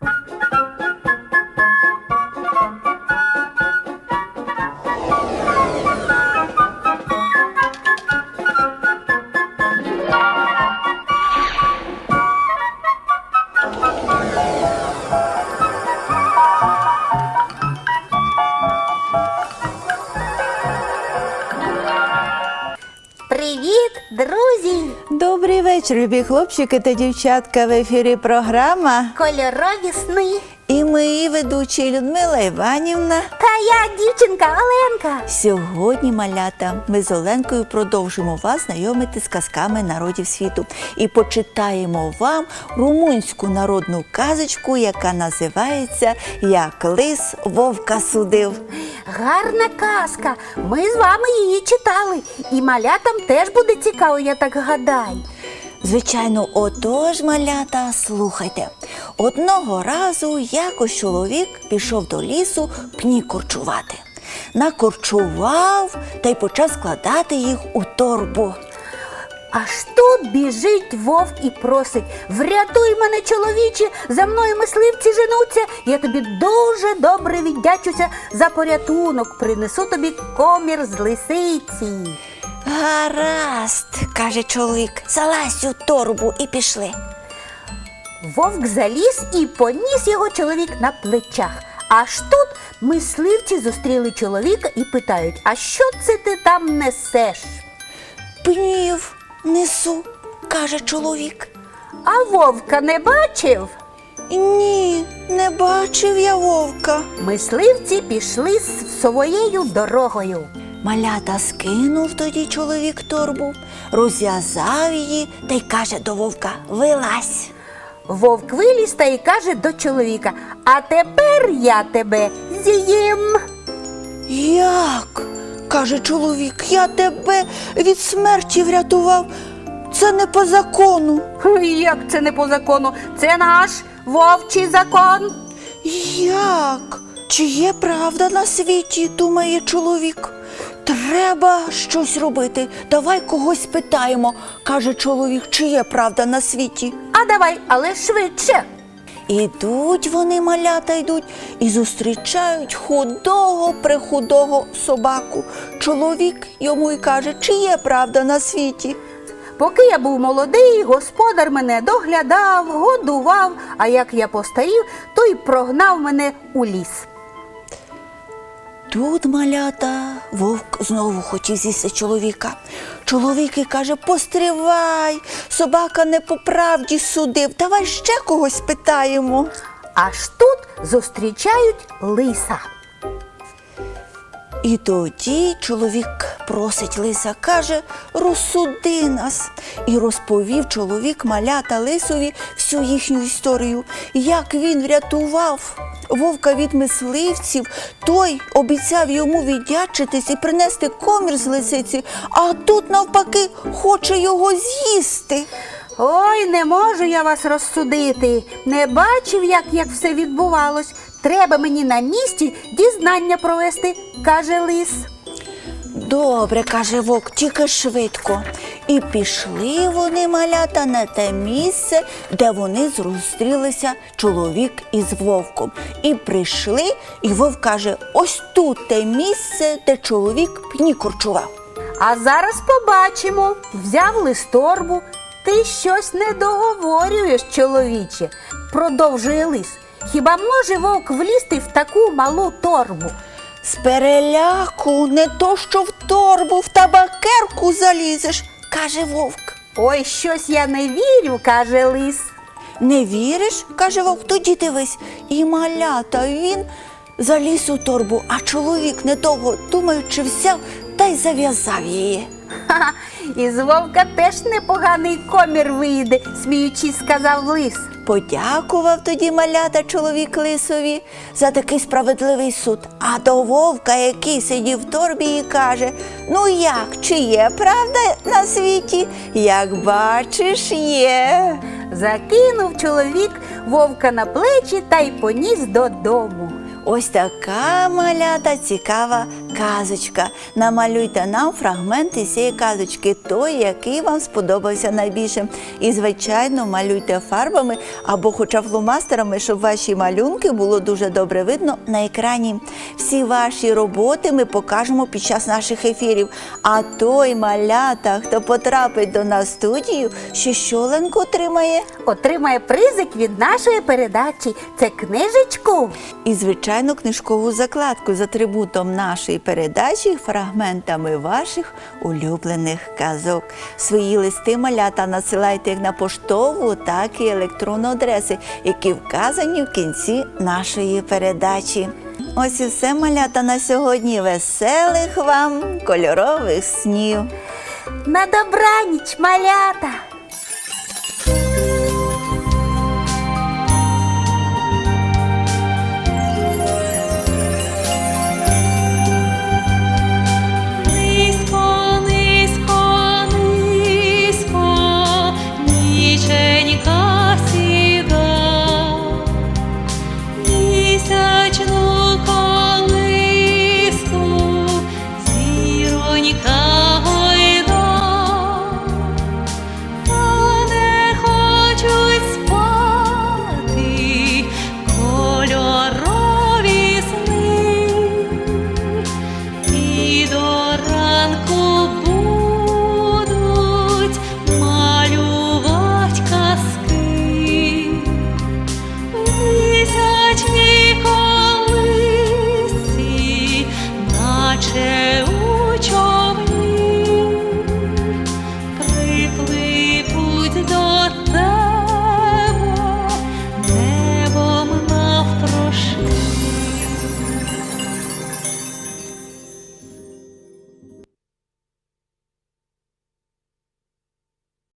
Bye. Добрий вечір, любі хлопчики та дівчатка. В ефірі програма. Кольорові сни. І ми, її ведучі Людмила Іванівна. Та я дівчинка Оленка. Сьогодні, малята, ми з Оленкою продовжимо вас знайомити з казками народів світу і почитаємо вам румунську народну казочку, яка називається Як лис вовка судив. Гарна казка. Ми з вами її читали. І малятам теж буде цікаво, я так гадаю. Звичайно, отож, малята, слухайте. Одного разу якось чоловік пішов до лісу пні корчувати. Накорчував та й почав складати їх у торбу. Аж тут біжить вовк і просить Врятуй мене, чоловіче, за мною мисливці женуться. Я тобі дуже добре віддячуся за порятунок. Принесу тобі комір з лисиці. Гаразд, каже чоловік, залазь у торбу і пішли. Вовк заліз і поніс його чоловік на плечах. Аж тут мисливці зустріли чоловіка і питають: А що це ти там несеш? Пнів несу, каже чоловік. А вовка не бачив? Ні, не бачив я вовка. Мисливці пішли своєю дорогою. Малята скинув тоді чоловік торбу, розв'язав її та й каже до вовка Вилазь. Вовк виліз та й каже до чоловіка: А тепер я тебе з'їм. Як? каже чоловік, я тебе від смерті врятував. Це не по закону. Як це не по закону? Це наш вовчий закон. Як? Чи є правда на світі? думає чоловік. Треба щось робити. Давай когось питаємо, каже чоловік, чи є правда на світі. А давай, але швидше. Ідуть вони, малята йдуть, і зустрічають худого прихудого собаку. Чоловік йому й каже, чи є правда на світі. Поки я був молодий, господар мене доглядав, годував, а як я постарів, то й прогнав мене у ліс. Тут малята вовк знову хотів з'їсти чоловіка. Чоловік і каже: Постривай, собака не по правді судив. Давай ще когось питаємо. Аж тут зустрічають лиса. І тоді чоловік просить лиса, каже, розсуди нас. І розповів чоловік малята лисові всю їхню історію, як він врятував вовка від мисливців, той обіцяв йому віддячитись і принести комір з лисиці, а тут, навпаки, хоче його з'їсти. Ой, не можу я вас розсудити. Не бачив, як, як все відбувалось. Треба мені на місці дізнання провести, каже лис. Добре, каже вовк, тільки швидко. І пішли вони малята на те місце, де вони зустрілися чоловік із вовком. І прийшли, і вовк каже: ось тут те місце, де чоловік пні корчував. А зараз побачимо. Взяв листорбу. Ти щось не договорюєш, чоловіче, продовжує лис. Хіба може вовк влізти в таку малу торбу? З переляку не то, що в торбу, в табакерку залізеш, каже вовк. Ой, щось я не вірю, каже лис. Не віриш? каже вовк, тоді дивись. І малята він заліз у торбу, а чоловік недовго думаючи взяв та й зав'язав її. Ха-ха, із вовка теж непоганий комір вийде, сміючись, сказав лис. Подякував тоді малята чоловік лисові за такий справедливий суд. А до вовка, який сидів в торбі, і каже: Ну як, чи є правда на світі? Як бачиш, є. Закинув чоловік вовка на плечі та й поніс додому. Ось така малята цікава казочка. Намалюйте нам фрагмент із цієї казочки, той, який вам сподобався найбільше. І, звичайно, малюйте фарбами або хоча б фломастерами, щоб ваші малюнки було дуже добре видно на екрані. Всі ваші роботи ми покажемо під час наших ефірів. А той малята, хто потрапить до нас в студію, що щоленку отримає. Отримає призик від нашої передачі. Це книжечку. І, звичайно, книжкову закладку з атрибутом нашої передачі, фрагментами ваших улюблених казок. Свої листи малята надсилайте як на поштову, так і електронну адреси, які вказані в кінці нашої передачі. Ось і все малята на сьогодні. Веселих вам кольорових снів! На добраніч, малята! 天。